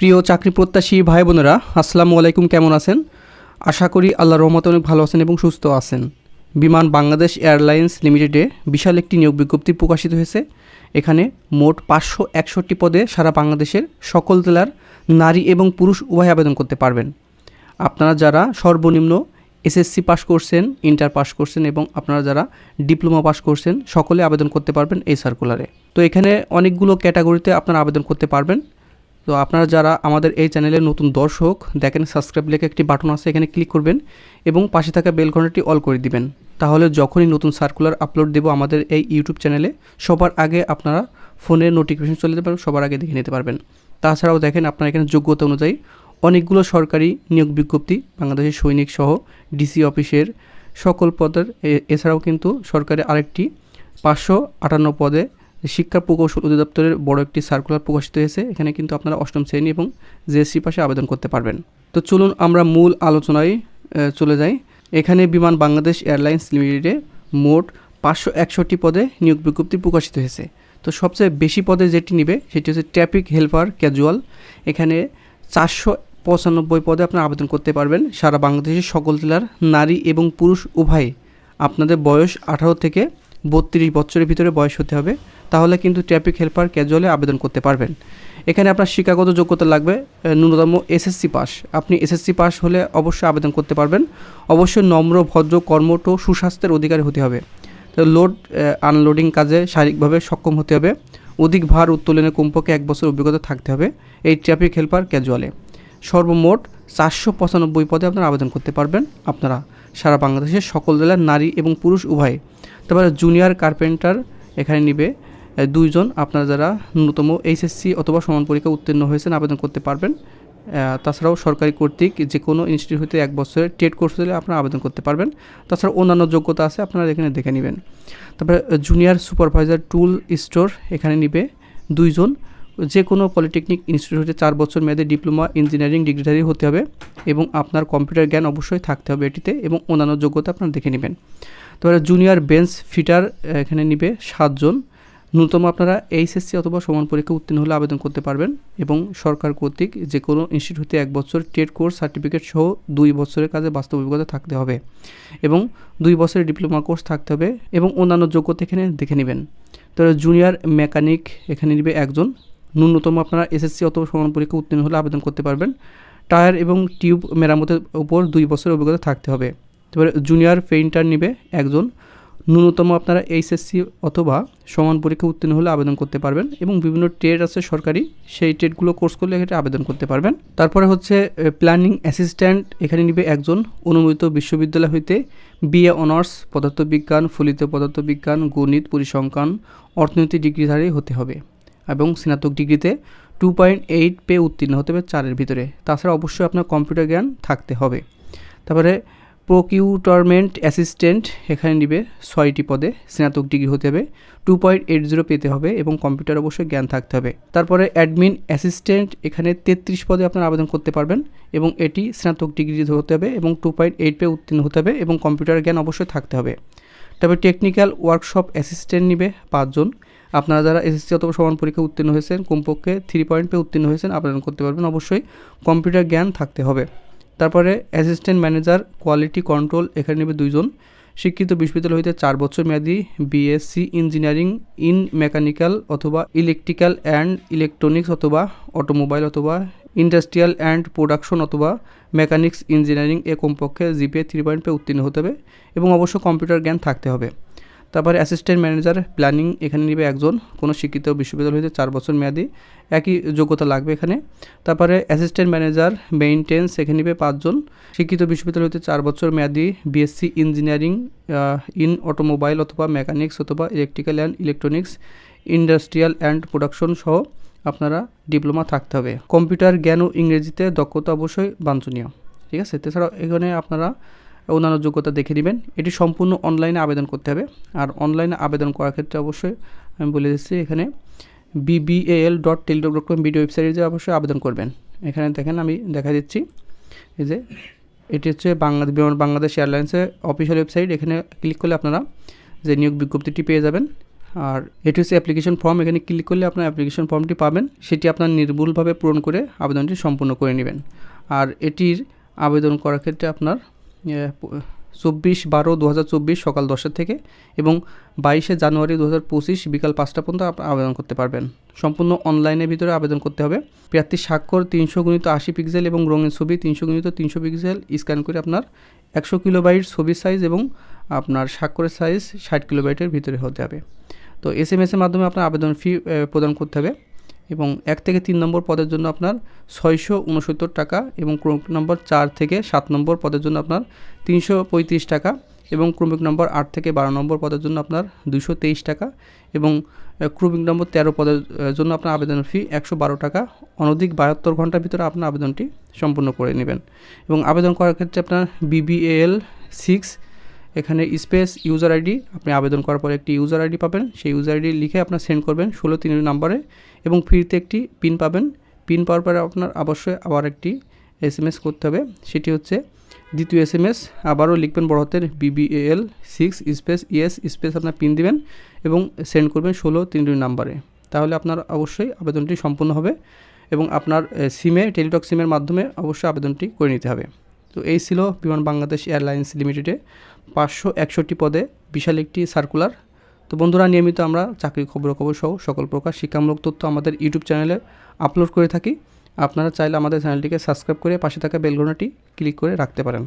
প্রিয় চাকরি প্রত্যাশী ভাই বোনেরা, আসসালামু আলাইকুম, কেমন আছেন? আশা করি আল্লাহর রহমতে অনেক ভালো আছেন এবং সুস্থ আছেন। বিমান বাংলাদেশ এয়ারলাইন্স লিমিটেডে বিশাল একটি নিয়োগ বিজ্ঞপ্তি প্রকাশিত হয়েছে। এখানে মোট পাঁচশো একষট্টি পদে সারা বাংলাদেশের সকল জেলার নারী এবং পুরুষ উভয় আবেদন করতে পারবেন। আপনারা যারা সর্বনিম্ন এসএসসি পাস করছেন, ইন্টার পাস করছেন এবং আপনারা যারা ডিপ্লোমা পাস করছেন, সকলে আবেদন করতে পারবেন এই সার্কুলারে। তো এখানে অনেকগুলো ক্যাটাগরিতে আপনারা আবেদন করতে পারবেন। তো আপনারা যারা আমাদের এই চ্যানেলের নতুন দর্শক, দেখেন সাবস্ক্রাইব লেখে একটি বাটন আছে, এখানে ক্লিক করবেন এবং পাশে থাকা বেল ঘন্টাটি অল করে দিবেন। তাহলে যখনই নতুন সার্কুলার আপলোড দেব আমাদের এই ইউটিউব চ্যানেলে, সবার আগে আপনারা ফোনে নোটিফিকেশন চলে যেতে পারবেন, সবার আগে দেখে নিতে পারবেন। তাছাড়াও দেখেন আপনার এখানে যোগ্যতা অনুযায়ী অনেকগুলো সরকারি নিয়োগ বিজ্ঞপ্তি, বাংলাদেশের সৈনিক সহ ডিসি অফিসের সকল পদের এছাড়াও কিন্তু সরকারের আরেকটি পাঁচশো আটান্ন পদে শিক্ষা প্রকৌশল অধিদপ্তরের বড় একটি সার্কুলার প্রকাশিত হয়েছে। এখানে কিন্তু আপনারা অষ্টম শ্রেণি এবং জেএসসি পাশে আবেদন করতে পারবেন। তো চলুন আমরা মূল আলোচনায় চলে যাই। এখানে বিমান বাংলাদেশ এয়ারলাইন্স লিমিটেডে মোট পাঁচশো একষট্টি পদে নিয়োগ বিজ্ঞপ্তি প্রকাশিত হয়েছে। তো সবচেয়ে বেশি পদে যেটি নিবে, সেটি হচ্ছে ট্রাফিক হেল্পার ক্যাজুয়াল। এখানে চারশো পঁচানব্বই পদে আপনারা আবেদন করতে পারবেন। সারা বাংলাদেশের সকল জেলার নারী এবং পুরুষ উভয়ে আপনাদের বয়স আঠারো থেকে বত্রিশ বছরের ভিতরে বয়স হতে হবে। তাহলে কিন্তু ট্রাফিক হেল্পার ক্যাজুয়ালে আবেদন করতে পারবেন। এখানে আপনার শিক্ষাগত যোগ্যতা লাগবে ন্যূনতম এসএসসি পাস। আপনি এসএসসি পাস হলে অবশ্যই আবেদন করতে পারবেন। অবশ্যই নম্র, ভদ্র, কর্মঠ, সুস্বাস্থ্যের অধিকারী হতে হবে। তো লোড আনলোডিং কাজে শারীরিকভাবে সক্ষম হতে হবে। অধিক ভার উত্তোলনে কমপক্ষে এক বছর অভিজ্ঞতা থাকতে হবে এই ট্রাফিক হেল্পার ক্যাজুয়ালে। সর্বমোট চারশো পঁচানব্বই পদে আপনারা আবেদন করতে পারবেন। আপনারা সারা বাংলাদেশের সকল জেলার নারী এবং পুরুষ উভয়ে। তারপরে জুনিয়র কার্পেন্টার এখানে নিবে। দুইজন আপনারা যারা ন্যূনতম এইচএসসি অথবা সমান পরীক্ষা উত্তীর্ণ হয়েছেন, আবেদন করতে পারবেন। তাছাড়াও সরকারি কর্তৃক যে কোনো ইনস্টিটিউট হতে এক বছরের টেট কোর্স হলে আপনারা আবেদন করতে পারবেন। তাছাড়া অন্যান্য যোগ্যতা আছে, আপনারা এখানে দেখে নেবেন। তারপরে জুনিয়র সুপারভাইজার টুল স্টোর এখানে নিবে দুইজন। যে কোনো পলিটেকনিক ইনস্টিটিউটে চার বছর মেয়াদে ডিপ্লোমা ইঞ্জিনিয়ারিং ডিগ্রিধারী হতে হবে এবং আপনার কম্পিউটার জ্ঞান অবশ্যই থাকতে হবে এটিতে এবং অন্যান্য যোগ্যতা আপনারা দেখে নেবেন। তারপরে জুনিয়র বেঞ্চ ফিটার এখানে নিবে সাতজন। ন্যূনতম আপনারা এইচএসসি অথবা সমান পরীক্ষা উত্তীর্ণ হলে আবেদন করতে পারবেন এবং সরকার কর্তৃক যে কোনো ইনস্টিটিউটে এক বছর টেট কোর্স সার্টিফিকেট সহ দুই বছরের কাজে বাস্তব অভিজ্ঞতা থাকতে হবে এবং দুই বছরের ডিপ্লোমা কোর্স থাকতে হবে এবং অন্যান্য যোগ্যতা এখানে দেখে নেবেন। তারপরে জুনিয়র মেকানিক এখানে নেবে একজন। ন্যূনতম আপনারা এসএসসি অথবা সমান পরীক্ষা উত্তীর্ণ হলে আবেদন করতে পারবেন। টায়ার এবং টিউব মেরামতের উপর দুই বছরের অভিজ্ঞতা থাকতে হবে। তারপরে জুনিয়র পেইন্টার নিবে একজন। ন্যূনতম আপনারা এইচএসসি অথবা সমান পরীক্ষা উত্তীর্ণ হলে আবেদন করতে পারবেন এবং বিভিন্ন ট্রেড আছে সরকারি, সেই ট্রেডগুলো কোর্স করলে এখানে আবেদন করতে পারবেন। তারপরে হচ্ছে প্ল্যানিং অ্যাসিস্ট্যান্ট এখানে নিবে একজন অনুমোদিত বিশ্ববিদ্যালয় হইতে বিএ অনার্স পদার্থবিজ্ঞান, ফলিত পদার্থবিজ্ঞান, গণিত, পরিসংখ্যান অর্থনীতি ডিগ্রিধারী হতে হবে এবং স্নাতক ডিগ্রিতে টু পয়েন্ট এইট পে উত্তীর্ণ হতে হবে চারের ভিতরে। তাছাড়া অবশ্যই আপনার কম্পিউটার জ্ঞান থাকতে হবে। তারপরে প্রকিউটরমেন্ট অ্যাসিস্ট্যান্ট এখানে নিবে ছয়টি পদে, স্নাতক ডিগ্রি হতে হবে টু পয়েন্ট এইট জিরো পেতে হবে এবং কম্পিউটার অবশ্যই জ্ঞান থাকতে হবে। তারপরে অ্যাডমিন অ্যাসিস্ট্যান্ট, এখানে তেত্রিশ পদে আপনারা আবেদন করতে পারবেন এবং এটি স্নাতক ডিগ্রি হতে হবে এবং টু পয়েন্ট এইট পে উত্তীর্ণ হতে হবে এবং কম্পিউটার জ্ঞান অবশ্যই থাকতে হবে। তারপরে টেকনিক্যাল ওয়ার্কশপ অ্যাসিস্ট্যান্ট নিবে পাঁচজন। আপনারা যারা এসএসসি অথবা সমান পরীক্ষা উত্তীর্ণ হয়েছেন, কমপক্ষে থ্রি পয়েন্ট পে উত্তীর্ণ হয়েছেন, আবেদন করতে পারবেন। অবশ্যই কম্পিউটার জ্ঞান থাকতে হবে। তারপরে অ্যাসিস্ট্যান্ট ম্যানেজার কোয়ালিটি কন্ট্রোল এখানে নেবে দুইজন। শিক্ষিত বিশ্ববিদ্যালয় হইতে চার বছর মেয়াদি বিএসসি ইঞ্জিনিয়ারিং ইন মেকানিক্যাল অথবা ইলেকট্রিক্যাল অ্যান্ড ইলেকট্রনিক্স অথবা অটোমোবাইল অথবা ইন্ডাস্ট্রিয়াল অ্যান্ড প্রোডাকশন অথবা মেকানিক্স ইঞ্জিনিয়ারিং এ কমপক্ষে জিপিএ থ্রি পয়েন্ট পে উত্তীর্ণ হতে হবে এবং অবশ্য কম্পিউটার জ্ঞান থাকতে হবে। তারপরে অ্যাসিস্ট্যান্ট ম্যানেজার প্ল্যানিং এখানে নেবে একজন। কোনো শিক্ষিত বিশ্ববিদ্যালয় হতে চার বছর মেয়াদি। একই যোগ্যতা লাগবে এখানে। তারপরে অ্যাসিস্ট্যান্ট ম্যানেজার মেইনটেন্স এখানে নেবে পাঁচজন। শিক্ষিত বিশ্ববিদ্যালয় হতে চার বছর মেয়াদি বিএসসি ইঞ্জিনিয়ারিং ইন অটোমোবাইল অথবা মেকানিক্স অথবা electrical and electronics industrial and production সহ আপনারা ডিপ্লোমা থাকতে হবে। কম্পিউটার জ্ঞান ও ইংরেজিতে দক্ষতা অবশ্যই বাঞ্ছনীয়। ঠিক আছে? এছাড়াও এখানে আপনারা অন্যান্য যোগ্যতা দেখে নেবেন। এটি সম্পূর্ণ অনলাইনে আবেদন করতে হবে। আর অনলাইনে আবেদন করার ক্ষেত্রে অবশ্যই আমি বলে দিচ্ছি, এখানে BBL dot Teletalk dot com video ওয়েবসাইটে যে অবশ্যই আবেদন করবেন। এখানে দেখেন আমি দেখা দিচ্ছি, এই যে এটি হচ্ছে বাংলাদেশ বিমান বাংলাদেশ এয়ারলাইন্সের অফিসিয়াল ওয়েবসাইট এখানে ক্লিক করলে আপনারা যে নিয়োগ বিজ্ঞপ্তিটি পেয়ে যাবেন। আর এটি হচ্ছে অ্যাপ্লিকেশন ফর্ম এখানে ক্লিক করলে আপনার অ্যাপ্লিকেশন ফর্মটি পাবেন। সেটি আপনার নির্ভুলভাবে পূরণ করে আবেদনটি সম্পূর্ণ করে নেবেন। আর এটির আবেদন করার ক্ষেত্রে আপনার চব্বিশ বারো দু সকাল দশটা থেকে এবং বাইশে জানুয়ারি দু হাজার পঁচিশ বিকাল পাঁচটা পর্যন্ত আবেদন করতে পারবেন। সম্পূর্ণ অনলাইনের ভিতরে আবেদন করতে হবে। প্রার্থীর স্বাক্ষর তিনশো গুণিত আশি পিক্সেল এবং রঙিন ছবি তিনশো গুণিত তিনশো পিক্সেল স্ক্যান করে আপনার একশো কিলোবাইট ছবির সাইজ এবং আপনার স্বাক্ষরের সাইজ ষাট কিলোবাইটের ভিতরে হতে হবে। তো এস এম এসের মাধ্যমে আপনার আবেদন ফি প্রদান করতে হবে। এবং এক থেকে তিন নম্বর পদের জন্য আপনার ছয়শো উনসত্তর টাকা এবং ক্রমিক নম্বর চার থেকে সাত নম্বর পদের জন্য আপনার তিনশো পঁয়ত্রিশ টাকা এবং ক্রমিক নম্বর আট থেকে বারো নম্বর পদের জন্য আপনার দুশো তেইশ টাকা এবং ক্রমিক নম্বর তেরো পদের জন্য আপনার আবেদন ফি একশো বারো টাকা। অনধিক বাহাত্তর ঘণ্টার ভিতরে আপনার আবেদনটি সম্পূর্ণ করে নেবেন। এবং আবেদন করার ক্ষেত্রে আপনার বিবিএল সিক্স এখানে স্পেস ইউজার আইডি আপনি আবেদন করার পরে একটি ইউজার আইডি পাবেন। সেই ইউজার আইডি লিখে আপনার সেন্ড করবেন ষোলো তিন নাম্বারে এবং ফ্রিতে একটি পিন পাবেন। পিন পাওয়ার পরে আপনার অবশ্যই আবার একটি এস এম এস করতে হবে। সেটি হচ্ছে দ্বিতীয় এস এম এস আবারও লিখবেন বড় হাতের BBL six space ES space আপনার পিন দিবেন এবং সেন্ড করবেন ষোলো তিন নাম্বারে তাহলে আপনার অবশ্যই আবেদনটি সম্পূর্ণ হবে এবং আপনার সিমে টেলিটক সিমের মাধ্যমে অবশ্যই আবেদনটি করে নিতে হবে। তো এই ছিল বিমান বাংলাদেশ এয়ারলাইন্স লিমিটেডে পাঁচশো একষট্টি পদে বিশাল একটি সার্কুলার। তো বন্ধুরা, নিয়মিত আমরা চাকরির খবর খবর সহ সকল প্রকার শিক্ষামূলক তথ্য আমাদের ইউটিউব চ্যানেলে আপলোড করে থাকি। আপনারা চাইলে আমাদের চ্যানেলটিকে সাবস্ক্রাইব করে পাশে থাকা বেলঘনাটি ক্লিক করে রাখতে পারেন।